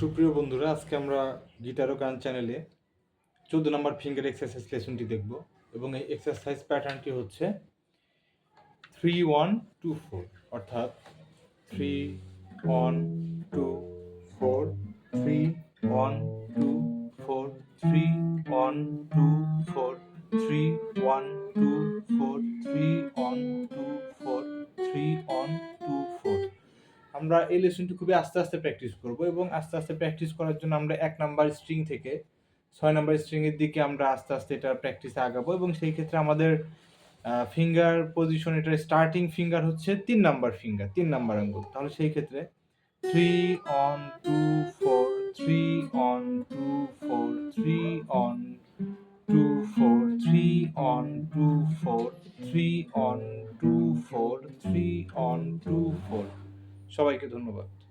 সুপ্রিয় বন্ধুরা, আজকে আমরা গিটার গান চ্যানেলে চোদ্দ নম্বর ফিঙ্গার এক্সারসাইজ লেসনটি দেখব এবং এই এক্সারসাইজ প্যাটার্নটি হচ্ছে থ্রি ওয়ান টু ফোর অর্থাৎ three one two four three one two four three one two four three one two four three one two four three one আমরা এই লেসনটি খুবই আস্তে আস্তে প্র্যাকটিস করব এবং আস্তে আস্তে প্র্যাকটিস করার জন্য আমরা এক নাম্বার স্ট্রিং থেকে ছয় নাম্বার স্ট্রিংয়ের দিকে আমরা আস্তে আস্তে এটা প্র্যাকটিসে আগাবো এবং সেই ক্ষেত্রে আমাদের ফিঙ্গার পজিশন এটার স্টার্টিং ফিঙ্গার হচ্ছে তিন নাম্বার ফিঙ্গার তিন নাম্বার আঙ্গুল। তাহলে সেই ক্ষেত্রে three one two four three one two four three one two four three one two four three one two four three one two four সবাইকে ধন্যবাদ।